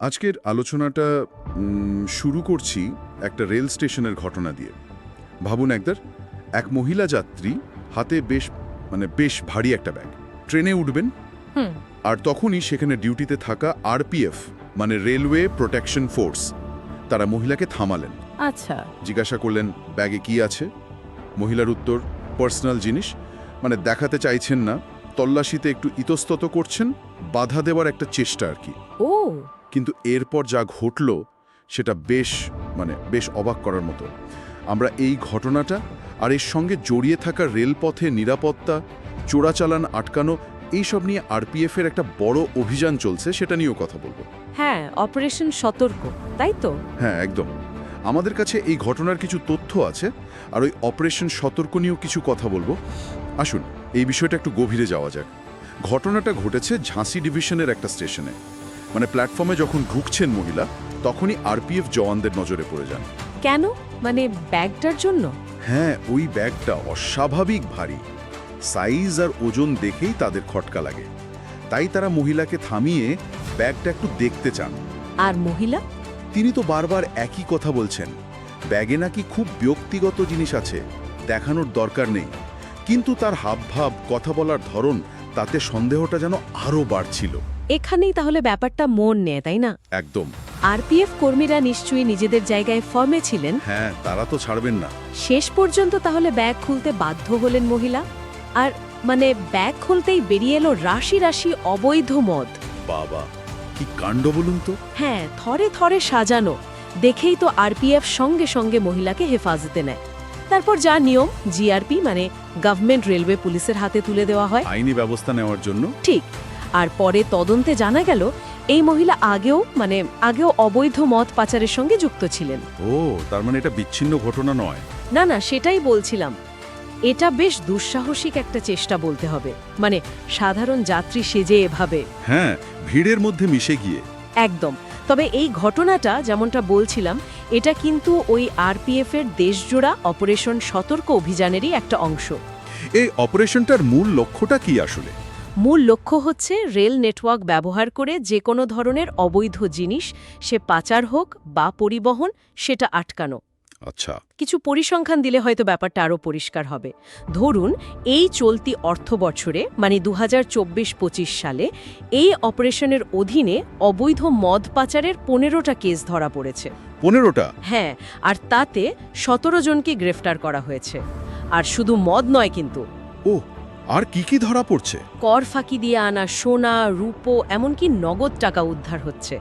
আজকের আলোচনাটা শুরু করছি একটা রেল স্টেশনের ঘটনা দিয়ে। ভাবুন একদার এক মহিলা যাত্রী হাতে বেশ মানে বেশ ভারী একটা ব্যাগ। ট্রেনে উঠবেন। আর তখনই সেখানে ডিউটিতে থাকা আরপিএফ মানে রেলওয়ে প্রোটেকশন ফোর্স তারা মহিলাকে থামালেন। আচ্ছা। জিজ্ঞাসা করলেন ব্যাগে কি আছে? মহিলার উত্তর পার্সোনাল জিনিস। মানে দেখাতে চাইছেন না। তল্লাশিতে একটু ইতস্তত করছেন। বাধা দেওয়ার একটা চেষ্টা আর কি। ও। কিন্তু এরপর যা ঘটল সেটা বেশ মানে বেশ অবাক করার মতো। আমরা এই ঘটনাটা আর এর সঙ্গে জড়িয়ে থাকা রেলপথে নিরাপত্তা চোরাচালান আটকানো এইসব নিয়ে আরপিএফের একটা বড় অভিযান চলছে সেটা নিয়েও কথা বলব। হ্যাঁ অপারেশন সতর্ক তাই তো? হ্যাঁ একদম। আমাদের কাছে এই ঘটনার কিছু তথ্য আছে আর ওই অপারেশন সতর্ক নিয়েও কিছু কথা বলব। আসুন এই বিষয়টা একটু গভীরে যাওয়া যাক। ঘটনাটা ঘটেছে ঝাঁসি ডিভিশনের একটা স্টেশনে। মানে প্ল্যাটফর্মে যখন ঢুকছেন মহিলা তখনই আরপিএফ জওয়ানদের নজরে পড়ে যান। কেন? মানে ব্যাগটার জন্য? হ্যাঁ ওই ব্যাগটা অস্বাভাবিক ভারী। সাইজ আর ওজন দেখেই তাদের খটকা লাগে। তাই তারা মহিলাকে থামিয়ে ব্যাগটা একটু দেখতে চান। আর মহিলা? তিনি তো বারবার একই কথা বলছেন। ব্যাগে নাকি খুব ব্যক্তিগত জিনিস আছে দেখানোর দরকার নেই। কিন্তু তার হাবভাব কথা বলার ধরন তাতে সন্দেহটা যেন আরও বাড়ছিল। এখানেই তাহলে ব্যাপারটা মন নেয় তাই না? একদম। আরপিএফ কর্মীরা নিশ্চয়ই নিজেদের জায়গায় ফর্মে ছিলেন। হ্যাঁ তারা তো ছাড়বেন না। শেষ পর্যন্ত তাহলে ব্যাগ খুলতে বাধ্য হলেন মহিলা? আর মানে ব্যাগ খুলতেই বেরিয়ে এলো রাশি রাশি অবৈধ মদ। বাবা কি কাণ্ড বলুন তো? হ্যাঁ থরে থরে সাজানো। দেখেই তো আরপিএফ সঙ্গে সঙ্গে মহিলাকে হেফাজতে নেয়। তারপর যা নিয়ম জিআরপি মানে গভর্নমেন্ট রেলওয়ে পুলিশের হাতে তুলে দেওয়া হয়। আইনি ব্যবস্থা নেওয়ার জন্য? ঠিক। আর পরে তদন্তে জানা গেল এই মহিলা আগেও মানে আগেও অবৈধ মদ পাচারের সঙ্গে যুক্ত ছিলেন। ও তার মানে এটা বিচ্ছিন্ন ঘটনা নয়। না না সেটাই বলছিলাম। এটা বেশ দুঃসাহসিক একটা চেষ্টা বলতে হবে। মানে সাধারণ যাত্রী সেজে এভাবে। হ্যাঁ ভিড়ের মধ্যে মিশে গিয়ে। একদম। তবে এই ঘটনাটা যেমনটা বলছিলাম এটা কিন্তু ওই আরপিএফ এর দেশজোড়া অপারেশন সতর্ক অভিযানেরই একটা অংশ। এই অপারেশনটার মূল লক্ষ্যটা কি আসলে? মূল লক্ষ্য হচ্ছে রেল নেটওয়ার্ক ব্যবহার করে যে কোনো ধরনের অবৈধ জিনিস সে পাচার হোক বা পরিবহন সেটা আটকানো। আচ্ছা। কিছু পরিসংখ্যান দিলে হয়তো ব্যাপারটা আরও পরিষ্কার হবে। ধরুন এই চলতি অর্থ বছরে মানে দু হাজার সালে এই অপারেশনের অধীনে অবৈধ মদ পাচারের পনেরোটা কেস ধরা পড়েছে। পনেরোটা? হ্যাঁ আর তাতে সতেরো জনকে গ্রেফতার করা হয়েছে। আর শুধু মদ নয় কিন্তু। ও আর কি কি ধরা পড়ছে? কর ফাঁকি দিয়ে আনা সোনা রূপো এমনকি নগদ টাকা উদ্ধার হচ্ছে।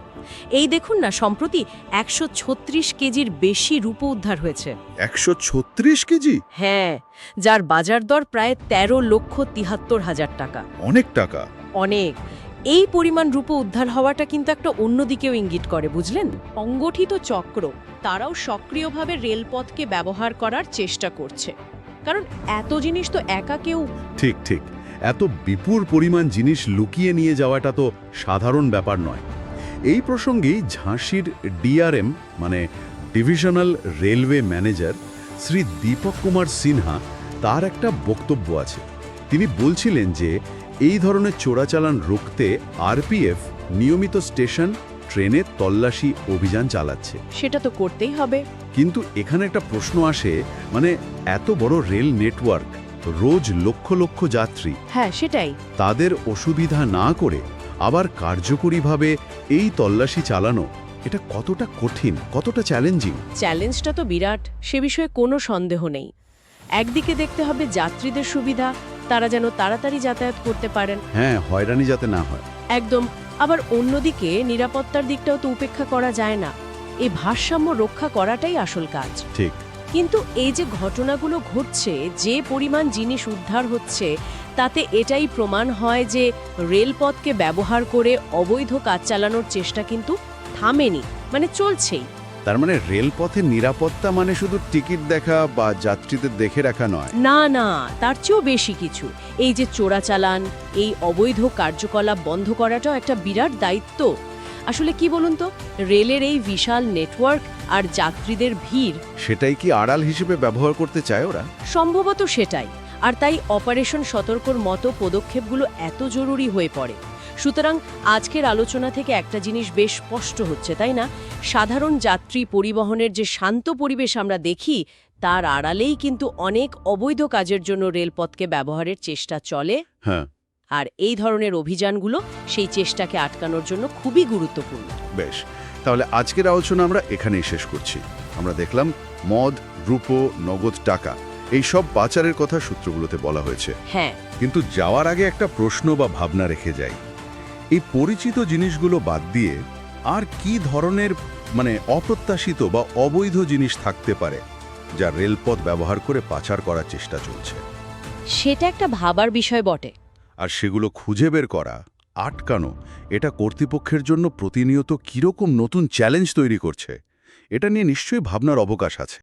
এই দেখুন না সম্প্রতি একশো ছত্রিশ কেজির বেশি রূপো উদ্ধার হয়েছে। একশো ছত্রিশ কেজি? হ্যাঁ যার বাজার দর প্রায় ১৩ লক্ষ তিহাত্তর হাজার টাকা। অনেক টাকা। অনেক। এই পরিমাণ রূপো উদ্ধার হওয়াটা কিন্তু একটা অন্যদিকেও ইঙ্গিত করে বুঝলেন? সংগঠিত চক্র তারাও সক্রিয়ভাবে রেলপথকে ব্যবহার করার চেষ্টা করছে। কারণ এত জিনিস তো একা কেউ ঠিক ঠিক। এত বিপুল পরিমাণ জিনিস লুকিয়ে নিয়ে যাওয়াটা তো সাধারণ ব্যাপার নয়। এই প্রসঙ্গেই ঝাঁসির ডিআরএম মানে divisional railway manager, Shri Deepak Kumar Sinha তার একটা বক্তব্য আছে। তিনি বলছিলেন যে, এই ধরনের চোরাচালান রুখতে আরপিএফ নিয়মিত স্টেশন ট্রেনে তল্লাশি অভিযান চালাচ্ছে। সেটা তো করতেই হবে। কিন্তু এখানে একটা প্রশ্ন আসে মানে এত বড় রেল নেটওয়ার্ক রোজ লক্ষ লক্ষ যাত্রী। হ্যাঁ সেটাই। তাদের অসুবিধা না করে আবার কার্যকরীভাবে এই তল্লাশি চালানো এটা কতটা কঠিন কতটা চ্যালেঞ্জিং চ্যালেঞ্জটা তো বিরাট সে বিষয়ে কোনো সন্দেহ নেই। একদিকে দেখতে হবে যাত্রীদের সুবিধা তারা যেন তাড়াতাড়ি যাতায়াত করতে পারেন। হ্যাঁ হয়রানি যাতে না হয়। একদম আবার অন্যদিকে নিরাপত্তার দিকটাও তো উপেক্ষা করা যায় না। এই ভারসাম্য রক্ষা করাটাই আসল কাজ। ঠিক। কিন্তু এই যে ঘটনাগুলো ঘটছে যে পরিমাণ জিনিস উদ্ধার হচ্ছে তাতে এটাই প্রমাণ হয় যে রেলপথকে ব্যবহার করে অবৈধ কাজ চালানোর চেষ্টা কিন্তু থামেনি মানে চলছেই। তার মানে রেলপথের নিরাপত্তা মানে শুধু টিকিট দেখা বা যাত্রীদের দেখে রাখা নয়। না না তার চেয়েও বেশি কিছু। এই যে চোরাচালান এই অবৈধ কার্যকলাপ বন্ধ করাটাও একটা বিরাট দায়িত্ব। আসলে কি বলুন তো রেলের এই বিশাল নেটওয়ার্ক আর যাত্রীদের ভিড়। সেটাই কি আড়াল হিসেবে ব্যবহার করতে চায় ওরা? সম্ভবত সেটাই। আর তাই অপারেশন সতর্কর মতো পদক্ষেপগুলো এত জরুরি হয়ে পড়ে। সুতরাং আজকের আলোচনা থেকে একটা জিনিস বেশ স্পষ্ট হচ্ছে তাই না? সাধারণ যাত্রী পরিবহনের যে শান্ত পরিবেশ আমরা দেখি তার আড়ালেই কিন্তু অনেক অবৈধ কাজের জন্য রেলপথকে ব্যবহারের চেষ্টা চলে। হ্যাঁ। আর এই ধরনের অভিযানগুলো সেই চেষ্টাকে আটকানোর জন্য খুবই গুরুত্বপূর্ণ। বেশ তাহলে আজকের আলোচনা আমরা এখানেই শেষ করছি। আমরা দেখলাম মদ রূপো নগদ টাকা এই সব পাচারের কথা সূত্রগুলোতে বলা হয়েছে। হ্যাঁ। কিন্তু যাওয়ার আগে একটা প্রশ্ন বা ভাবনা রেখে যাই। এই পরিচিত জিনিসগুলো বাদ দিয়ে আর কি ধরনের মানে অপ্রত্যাশিত বা অবৈধ জিনিস থাকতে পারে যা রেলপথ ব্যবহার করে পাচার করার চেষ্টা চলছে? সেটা একটা ভাবার বিষয় বটে। আর সেগুলো খুঁজে বের করা আটকানো এটা কর্তৃপক্ষের জন্য প্রতিনিয়ত কীরকম নতুন চ্যালেঞ্জ তৈরি করছে এটা নিয়ে নিশ্চয়ই ভাবনার অবকাশ আছে।